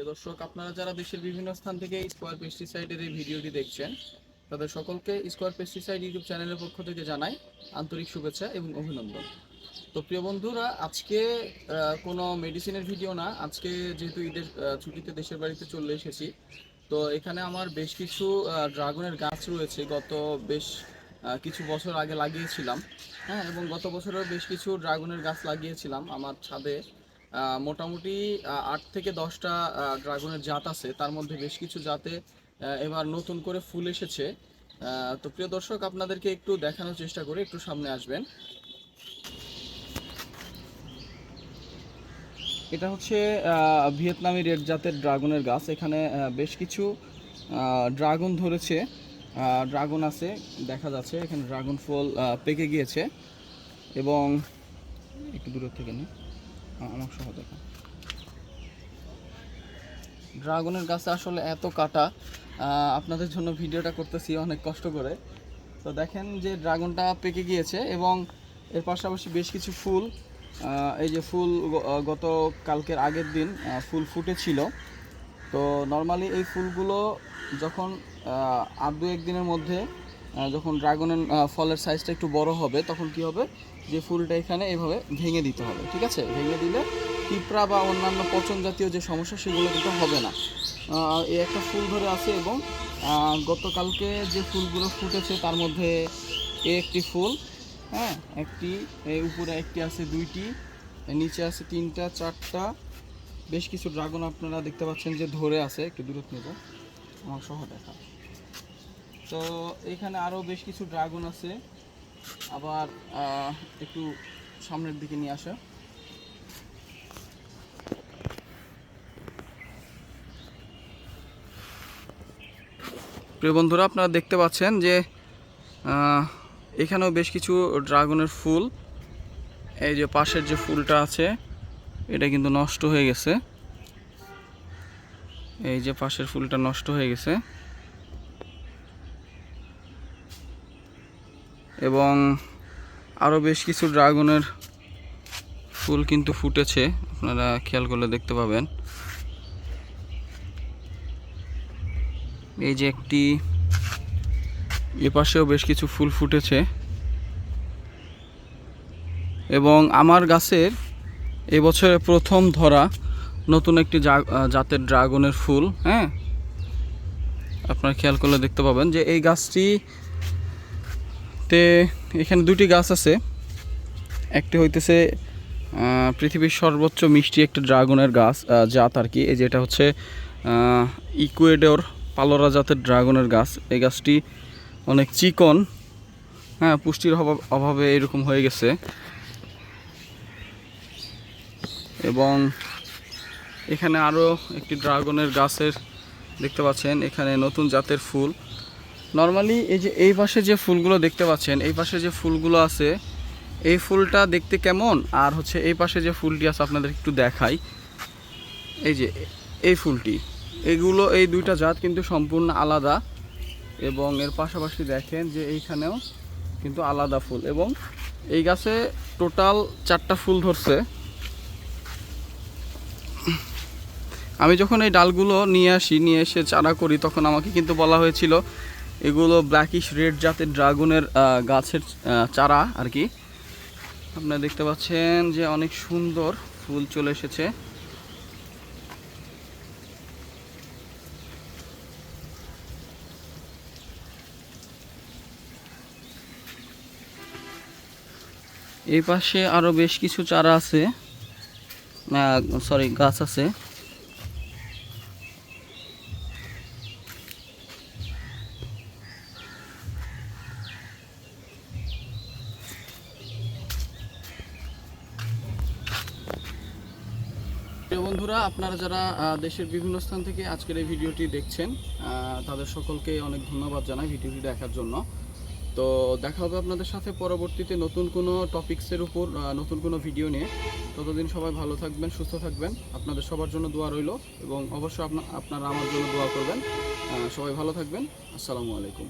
প্রিয় দর্শক, আপনারা যারা দেশের বিভিন্ন স্থান থেকে স্কোয়ার পেস্টিসাইডের এই ভিডিওটি দেখছেন, তাদের সকলকে স্কোয়ার পেস্টিসাইড ইউটিউব চ্যানেলের পক্ষ থেকে জানাই আন্তরিক শুভেচ্ছা এবং অভিনন্দন। তো প্রিয় বন্ধুরা, আজকে কোনো মেডিসিনের ভিডিও না, আজকে যেহেতু ঈদের ছুটিতে দেশের বাড়িতে চলে এসেছি, তো এখানে আমার বেশ কিছু ড্রাগনের গাছ রয়েছে। গত বেশ কিছু বছর আগে লাগিয়েছিলাম হ্যাঁ এবং গত বছরও বেশ কিছু ড্রাগনের গাছ লাগিয়েছিলাম আমার ছাদে। মোটামুটি আট থেকে দশটা ড্রাগনের জাত আছে। তার মধ্যে বেশ কিছু জাতে এবার নতুন করে ফুল এসেছে। তো প্রিয় দর্শক, আপনাদেরকে একটু দেখানোর চেষ্টা করে, একটু সামনে আসবেন। এটা হচ্ছে ভিয়েতনামি রেড জাতের ড্রাগনের গাছ। এখানে বেশ কিছু ড্রাগন ধরেছে। ড্রাগন আছে, দেখা যাচ্ছে। এখানে ড্রাগন ফল পেকে গিয়েছে। এবং একটু দূরের থেকে নি। আমার সহ দেখা ড্রাগনের গাছে আসলে এত কাটা আপনাদের জন্য ভিডিওটা করতেছি অনেক কষ্ট করে। তো দেখেন যে ড্রাগনটা পেকে গিয়েছে এবং এর পাশাপাশি বেশ কিছু ফুল এই যে ফুল গত কালকের আগের দিন ফুল ফুটেছিল। তো নর্মালি এই ফুলগুলো যখন আর দু একদিনের মধ্যে যখন ড্রাগনের ফলের সাইজটা একটু বড় হবে, তখন কি হবে? যে ফুলটা এখানে এভাবে ভেঙে দিতে হবে, ঠিক আছে? ভেঙে দিলে পিঁপড়া বা অন্যান্য পচন জাতীয় যে সমস্যা, সেগুলো কিন্তু হবে না। এই একটা ফুল ধরে আছে এবং গতকালকে যে ফুলগুলো ফুটেছে, তার মধ্যে এ একটি ফুল হ্যাঁ? একটি এই উপরে একটি আছে দুইটি নিচে আছে তিনটা, চারটা। বেশ কিছু ড্রাগন আপনারা দেখতে পাচ্ছেন যে ধরে আছে, একটু দূরত নেব আমার সহ দেখা। তো এখানে আরও বেশ কিছু ড্রাগন আছে। আবার একটু সামনের দিকে নিয়ে আসা। প্রিয় বন্ধুরা, আপনারা দেখতে পাচ্ছেন যে এখানেও বেশ কিছু ড্রাগনের ফুল। এই যে পাশের যে ফুলটা আছে, এটা কিন্তু নষ্ট হয়ে গেছে। এই যে পাশের ফুলটা নষ্ট হয়ে গেছে। এবং আরও বেশ কিছু ড্রাগনের ফুল কিন্তু ফুটেছে, আপনারা খেয়াল করলে দেখতে পাবেন। এই যে একটি, এ পাশেও বেশ কিছু ফুল ফুটেছে। এবং আমার গাছের এবছরে প্রথম ধরা নতুন একটি জাতের ড্রাগনের ফুল হ্যাঁ? আপনারা খেয়াল করলে দেখতে পাবেন যে এই গাছটি তে এখানে দুটি গাছ আছে। একটি হইতেছে পৃথিবীর সর্বোচ্চ মিষ্টি একটি ড্রাগনের গাছ জাত আর কি। এই যেটা হচ্ছে ইকুয়েডর পালোরা জাতের ড্রাগনের গাছ। এই গাছটি অনেক চিকন। হ্যাঁ পুষ্টির অভাবে এরকম হয়ে গেছে। এবং এখানে আরও একটি ড্রাগনের গাছের দেখতে পাচ্ছেন, এখানে নতুন জাতের ফুল। নর্মালি এই যে, এই পাশে যে ফুলগুলো দেখতে পাচ্ছেন, এই পাশে যে ফুলগুলো আছে, এই ফুলটা দেখতে কেমন? আর হচ্ছে এই পাশে যে ফুলটি আছে আপনাদের একটু দেখাই। এই যে, এই ফুলটি। এগুলো, এই দুইটা জাত কিন্তু সম্পূর্ণ আলাদা। এবং এর পাশাপাশি দেখেন যে এইখানেও কিন্তু আলাদা ফুল। এবং এই গাছে টোটাল চারটা ফুল ধরছে। আমি যখন এই ডালগুলো নিয়ে আসি, নিয়ে এসে চারা করি, তখন আমাকে কিন্তু বলা হয়েছিল এগুলো ব্ল্যাকিশ রেড জাতের ড্রাগনের গাছের চারা আর কি। আপনারা দেখতে পাচ্ছেন যে অনেক সুন্দর ফুল চলে এসেছে। এই পাশে আরও বেশ কিছু চারা আছে। সরি গাছ আছে। প্রিয় বন্ধুরা, আপনারা যারা দেশের বিভিন্ন স্থান থেকে আজকের এই ভিডিওটি দেখছেন তাদের সকলকে অনেক ধন্যবাদ জানাই ভিডিওটি দেখার জন্য। তো দেখা হবে আপনাদের সাথে পরবর্তীতে নতুন কোনো টপিকসের উপর নতুন কোনো ভিডিও নিয়ে। ততদিন সবাই ভালো থাকবেন, সুস্থ থাকবেন। আপনাদের সবার জন্য দোয়া রইল এবং অবশ্যই আপনা- আপনারা আমার জন্য দোয়া করবেন। সবাই ভালো থাকবেন। আসসালামু আলাইকুম।